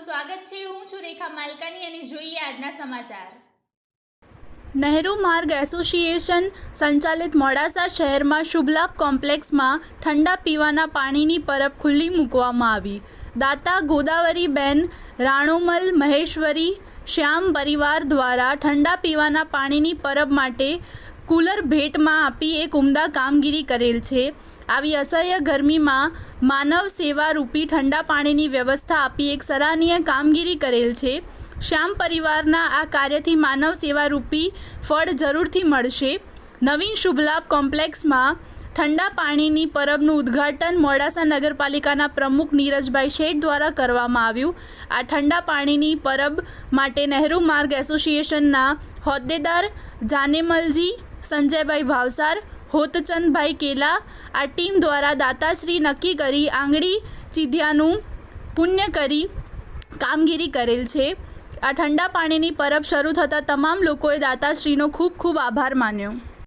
સુરેખા માલકાની અને જોઈએ આજના સમાચાર. નહેરુ માર્ગ એસોસિએશન સંચાલિત મોડાસા શહેરમાં શુભલાભ કોમ્પ્લેક્સમાં ઠંડા પીવાના પાણીની પરબ ખુલ્લી મૂકવામાં આવી. દાતા ગોદાવરીબેન રાણોમલ મહેશ્વરી શ્યામ પરિવાર દ્વારા ઠંડા પીવાના પાણીની પરબ માટે કુલર ભેટમાં આપી એક ઉમદા કામગીરી કરેલ છે. આવી અસહ્ય ગરમીમાં માનવ સેવા રૂપી ઠંડા પાણીની વ્યવસ્થા આપી એક સરાહનીય કામગીરી કરેલ છે. શ્યામ પરિવારના આ કાર્યથી માનવ સેવા રૂપી ફળ જરૂરથી મળશે. નવીન શુભલાભ કોમ્પ્લેક્સમાં ઠંડા પાણીની પરબનું ઉદ્ઘાટન મોડાસા નગરપાલિકાના પ્રમુખ નીરજભાઈ શેઠ દ્વારા કરવામાં આવ્યું. આ ઠંડા પાણીની પરબ માટે નહેરુ માર્ગ એસોસિએશનના હોદ્દેદાર જાનેમલજી, સંજયભાઈ ભાવસાર, હોતચંદભાઈ કેલા, આ ટીમ દ્વારા દાતાશ્રી નક્કી કરી આંગળી ચીધ્યાનું પુણ્ય કરી કામગીરી કરેલ છે. આ ઠંડા પાણીની પરબ શરૂ થતાં તમામ લોકોએ દાતાશ્રીનો ખૂબ ખૂબ આભાર માન્યો.